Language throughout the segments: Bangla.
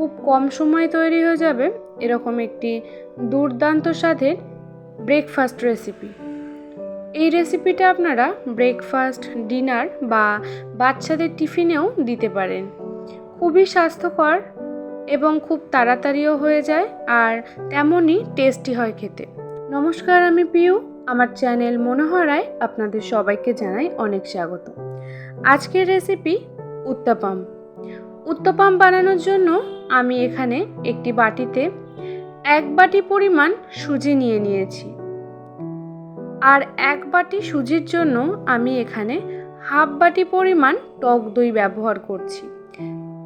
খুব কম সময়ে তৈরি হয়ে যাবে এরকম একটি দুর্দান্ত স্বাদের ব্রেকফাস্ট রেসিপি এই রেসিপিটা আপনারা ব্রেকফাস্ট ডিনার বা বাচ্চাদের টিফিনেও দিতে পারেন। খুবই স্বাস্থ্যকর এবং খুব তাড়াতাড়িও হয়ে যায় আর তেমনই টেস্টি হয় খেতে। নমস্কার, আমি পিউ। আমার চ্যানেল মনোহরায় আপনাদের সবাইকে জানাই অনেক স্বাগত। আজকের রেসিপি উত্তাপাম। উত্তাপাম বানানোর জন্য আমি এখানে একটি বাটিতে এক বাটি পরিমাণ সুজি নিয়ে নিয়েছি। আর এক বাটি সুজির জন্য আমি এখানে হাফ বাটি পরিমাণ টক দই ব্যবহার করছি।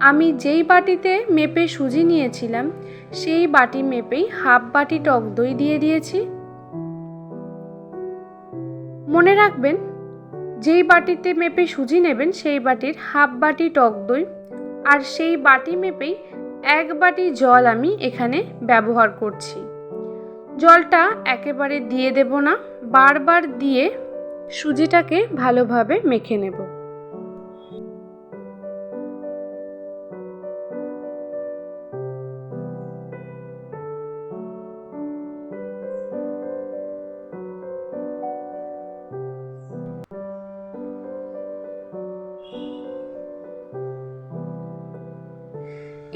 আমি যেই বাটিতে মেপে সুজি নিয়েছিলাম, সেই বাটি মেপেই হাফ বাটি টক দই দিয়ে দিয়েছি। মনে রাখবেন, যেই বাটিতে মেপে সুজি নেবেন, সেই বাটির হাফ বাটি টক দই, আর সেই বাটি মেপেই এক বাটি জল আমি এখানে ব্যবহার করছি। জলটা একেবারে দিয়ে দেব না, বারবার দিয়ে সুজিটাকে ভালোভাবে মেখে নেব।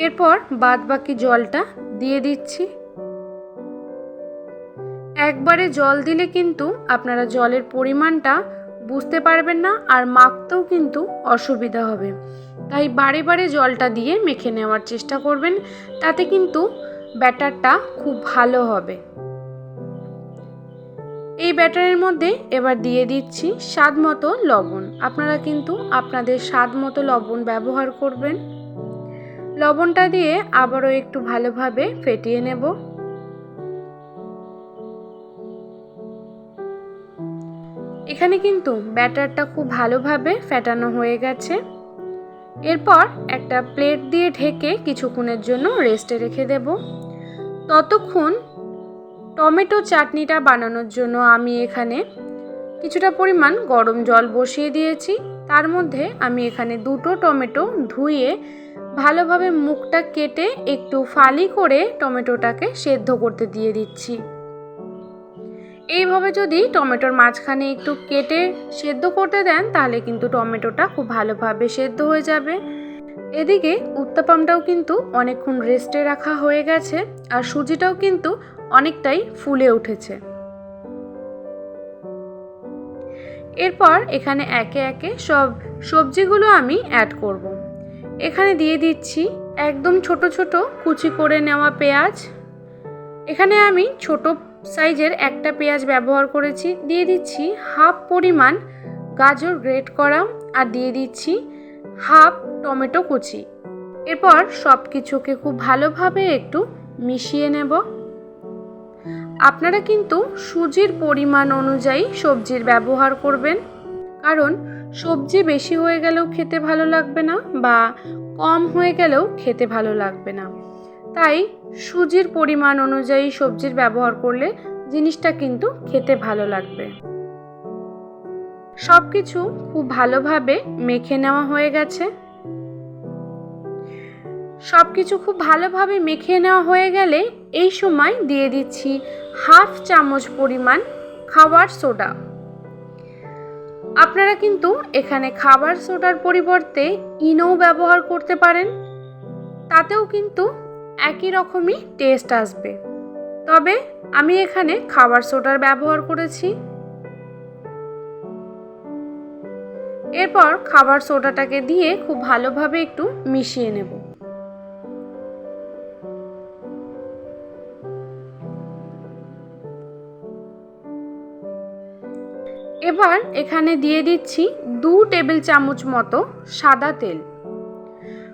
এরপর বাদ বাকি জলটা দিয়ে দিচ্ছি। একবারে জল দিলে কিন্তু আপনারা জলের পরিমাণটা বুঝতে পারবেন না আর মাখতেও কিন্তু অসুবিধা হবে। তাই বারে বারে জলটা দিয়ে মেখে নেওয়ার চেষ্টা করবেন, তাতে কিন্তু ব্যাটারটা খুব ভালো হবে। এই ব্যাটারের মধ্যে এবার দিয়ে দিচ্ছি স্বাদ মতো লবণ। আপনারা কিন্তু আপনাদের স্বাদ মতো লবণ ব্যবহার করবেন। লবণটা দিয়ে আবারও একটু ভালোভাবে ফেটিয়ে নেব। এখানে কিন্তু ব্যাটারটা খুব ভালোভাবে ফেটানো হয়ে গেছে। এরপর একটা প্লেট দিয়ে ঢেকে কিছুক্ষণের জন্য রেস্টে রেখে দেব। ততক্ষণ টমেটো চাটনিটা বানানোর জন্য আমি এখানে কিছুটা পরিমাণ গরম জল বসিয়ে দিয়েছি। তার মধ্যে আমি এখানে দুটো টমেটো ধুয়ে ভালোভাবে মুখটা কেটে একটু ফালি করে টমেটোটাকে সেদ্ধ করতে দিয়ে দিচ্ছি। এইভাবে যদি টমেটোর মাঝখানে একটু কেটে সেদ্ধ করতে দেন, তাহলে কিন্তু টমেটোটা খুব ভালোভাবে সেদ্ধ হয়ে যাবে। এদিকে উত্তাপামটাও কিন্তু অনেকক্ষণ রেস্টে রাখা হয়ে গেছে আর সুজিটাও কিন্তু অনেকটাই ফুলে উঠেছে। এরপর এখানে একে একে সব সবজিগুলো আমি অ্যাড করব। এখানে দিয়ে দিচ্ছি একদম ছোট ছোট কুচি করে নেওয়া পেঁয়াজ। এখানে আমি ছোট সাইজের একটা পেঁয়াজ ব্যবহার করেছি। দিয়ে দিচ্ছি হাফ পরিমাণ গাজর গ্রেট করা আর দিয়ে দিচ্ছি হাফ টমেটো কুচি। এরপর সব কিছুকে খুব ভালোভাবে একটু মিশিয়ে নেব। আপনারা কিন্তু সুজির পরিমাণ অনুযায়ী সবজির ব্যবহার করবেন। কারণ সবজি বেশি হয়ে গেলেও খেতে ভালো লাগবে না বা কম হয়ে গেলেও খেতে ভালো লাগবে না। তাই সুজির পরিমাণ অনুযায়ী সবজির ব্যবহার করলে জিনিসটা কিন্তু খেতে ভালো লাগবে। সব কিছু খুব ভালোভাবে মেখে নেওয়া হয়ে গেছে। সব কিছু খুব ভালোভাবে মেখে নেওয়া হয়ে গেলে এই সময় দিয়ে দিচ্ছি হাফ চামচ পরিমাণ খাবার সোডা। আপনারা কিন্তু এখানে খাবার সোডার পরিবর্তে ইনোও ব্যবহার করতে পারেন। তাতেও কিন্তু একই রকমই টেস্ট আসবে। তবে আমি এখানে খাবার সোডার ব্যবহার করেছি। এরপর খাবার সোডাটাকে দিয়ে খুব ভালোভাবে একটু মিশিয়ে নেব। এবার এখানে দিয়ে দিচ্ছি দু টেবিল চামচ মতো সাদা তেল।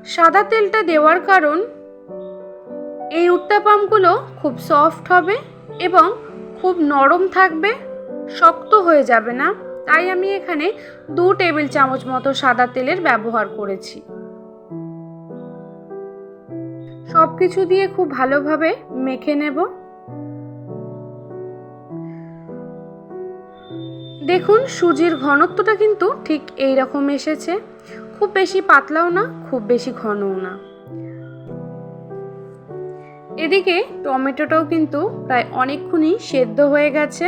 সাদা তেলটা দেওয়ার কারণ এই উত্তাপামগুলো খুব সফট হবে এবং খুব নরম থাকবে, শক্ত হয়ে যাবে না। তাই আমি এখানে দু টেবিল চামচ মতো সাদা তেলের ব্যবহার করেছি। সব কিছু দিয়ে খুব ভালোভাবে মেখে নেব। দেখুন, সুজির ঘনত্বটা কিন্তু ঠিক এই রকম এসেছে। খুব বেশি পাতলাও না, খুব বেশি ঘনও না। এদিকে টমেটোটাও কিন্তু প্রায় অনেকক্ষণই সেদ্ধ হয়ে গেছে।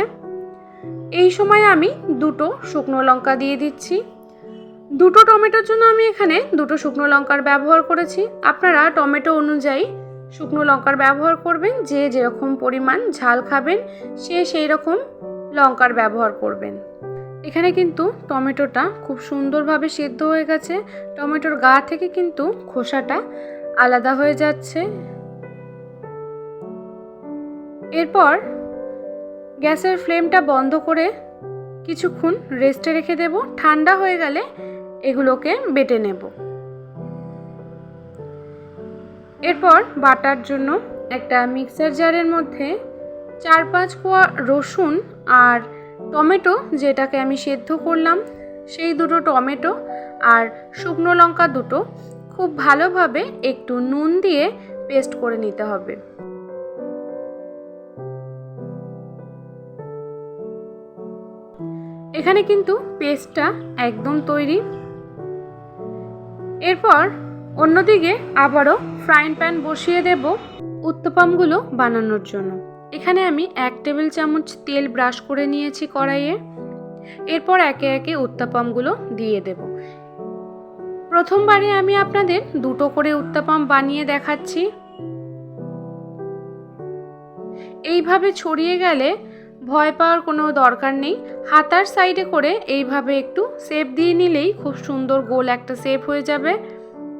এই সময় আমি দুটো শুকনো লঙ্কা দিয়ে দিচ্ছি। দুটো টমেটোর জন্য আমি এখানে দুটো শুকনো লঙ্কার ব্যবহার করেছি। আপনারা টমেটো অনুযায়ী শুকনো লঙ্কার ব্যবহার করবেন, যে যেরকম পরিমাণ ঝাল খাবেন, সে সেই রকম লঙ্কার ব্যবহার করবেন। এখানে কিন্তু টমেটোটা খুব সুন্দরভাবে সেদ্ধ হয়ে গেছে। টমেটোর গা থেকে কিন্তু খোসাটা আলাদা হয়ে যাচ্ছে। এরপর গ্যাসের ফ্লেমটা বন্ধ করে কিছুক্ষণ রেস্টে রেখে দেব। ঠান্ডা হয়ে গেলে এগুলোকে বেটে নেব। এরপর বাটার জন্য একটা মিক্সার জারের মধ্যে চার পাঁচ কোয়া রসুন আর টমেটো যেটাকে আমি সেদ্ধ করলাম, সেই দুটো টমেটো আর শুকনো লঙ্কা দুটো খুব ভালোভাবে একটু নুন দিয়ে পেস্ট করে নিতে হবে। এখানে কিন্তু পেস্টটা একদম তৈরি। এরপর অন্যদিকে আবারও ফ্রাইং প্যান বসিয়ে দেব উত্তপামগুলো বানানোর জন্য। এখানে আমি এক টেবিল চামচ তেল ব্রাশ করে নিয়েছি কড়াইয়ে। এরপর একে একে উত্তাপামগুলো দিয়ে দেব। প্রথমবারে আমি আপনাদের দুটো করে উত্তাপাম বানিয়ে দেখাচ্ছি। এইভাবে ছড়িয়ে গেলে ভয় পাওয়ার কোনো দরকার নেই। হাতার সাইডে করে এইভাবে একটু সেপ দিয়ে নিলেই খুব সুন্দর গোল একটা সেপ হয়ে যাবে।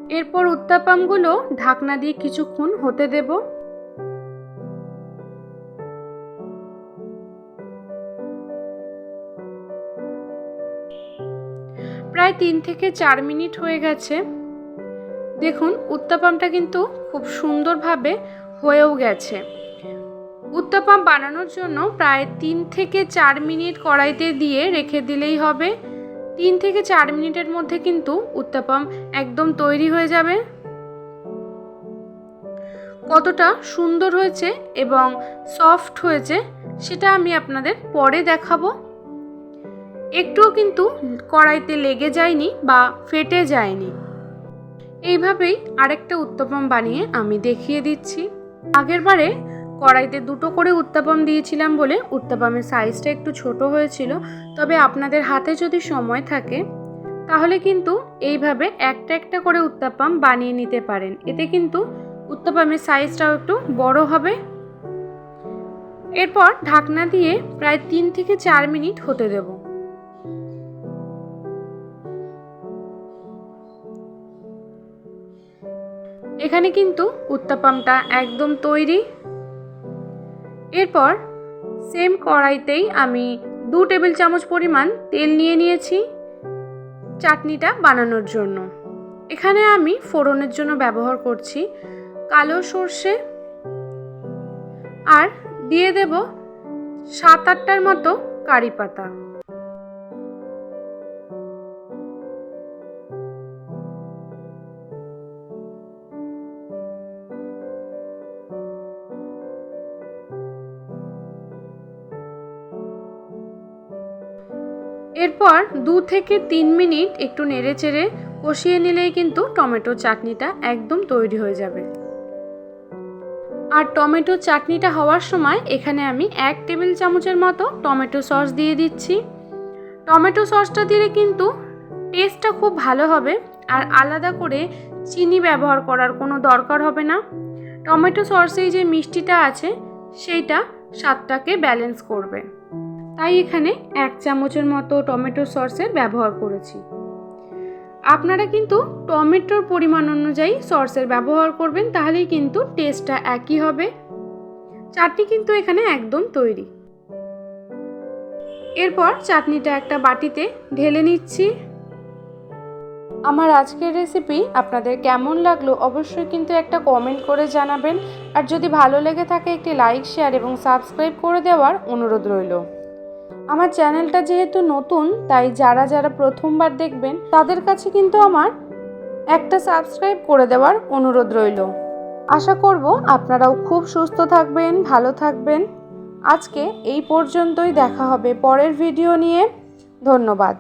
এরপর উত্তাপামগুলো ঢাকনা দিয়ে কিছুক্ষণ হতে দেব। তিন থেকে চার মিনিট হয়ে গেছে। দেখুন, উত্তাপামটা কিন্তু খুব সুন্দরভাবে হয়েও গেছে। উত্তাপাম বানানোর জন্য প্রায় তিন থেকে চার মিনিট কড়াইতে দিয়ে রেখে দিলেই হবে। তিন থেকে চার মিনিটের মধ্যে কিন্তু উত্তাপাম একদম তৈরি হয়ে যাবে। কতটা সুন্দর হয়েছে এবং সফট হয়েছে, সেটা আমি আপনাদের পরে দেখাবো। একটুও কিন্তু কড়াইতে লেগে যায়নি বা ফেটে যায়নি। এইভাবেই আরেকটা উত্তাপম বানিয়ে আমি দেখিয়ে দিচ্ছি। আগেরবারে কড়াইতে দুটো করে উত্তাপম দিয়েছিলাম বলে উত্তাপমের সাইজটা একটু ছোট হয়েছিল, তবে আপনাদের হাতে যদি সময় থাকে, তাহলে কিন্তু এইভাবে একটা একটা করে উত্তাপম বানিয়ে নিতে পারেন। এতে কিন্তু উত্তাপমের সাইজটাও একটু বড় হবে। এরপর ঢাকনা দিয়ে প্রায় তিন থেকে চার মিনিট হতে দেব। এখানে কিন্তু উত্তাপামটা একদম তৈরি। এরপর সেম কড়াইতেই আমি দু টেবিল চামচ পরিমাণ তেল নিয়ে নিয়েছি চাটনিটা বানানোর জন্য। এখানে আমি ফোড়নের জন্য ব্যবহার করছি কালো সর্ষে। আর দিয়ে দেব সাত আটটার মতো কারি পাতা। এরপর দু থেকে তিন মিনিট একটু নেড়ে চেড়ে কষিয়ে নিলেই কিন্তু টমেটো চাটনিটা একদম তৈরি হয়ে যাবে। আর টমেটো চাটনিটা হওয়ার সময় এখানে আমি এক টেবিল চামচের মতো টমেটো সস দিয়ে দিচ্ছি। টমেটো সসটা দিলে কিন্তু টেস্টটা খুব ভালো হবে আর আলাদা করে চিনি ব্যবহার করার কোনো দরকার হবে না। টমেটো সসেই যে মিষ্টিটা আছে, সেইটা স্বাদটাকে ব্যালেন্স করবে। তাই এখানে এক চামচের মতো টমেটো সসের ব্যবহার করেছি। আপনারা কিন্তু টমেটোর পরিমাণ অনুযায়ী সসের ব্যবহার করবেন, তাহলেই কিন্তু টেস্টটা একই হবে। চাটনি কিন্তু এখানে একদম তৈরি। এরপর চাটনিটা একটা বাটিতে ঢেলে নিচ্ছি। আমার আজকের রেসিপি আপনাদের কেমন লাগল অবশ্যই কিন্তু একটা কমেন্ট করে জানাবেন। আর যদি ভালো লেগে থাকে একটি লাইক, শেয়ার এবং সাবস্ক্রাইব করে দেওয়ার অনুরোধ রইল। আমার চ্যানেলটা যেহেতু নতুন, তাই যারা যারা প্রথমবার দেখবেন, তাদের কাছে কিন্তু আমার একটা সাবস্ক্রাইব করে দেওয়ার অনুরোধ রইল। আশা করব আপনারাও খুব সুস্থ থাকবেন, ভালো থাকবেন। আজকে এই পর্যন্তই দেখা হবে পরের ভিডিও নিয়ে। ধন্যবাদ।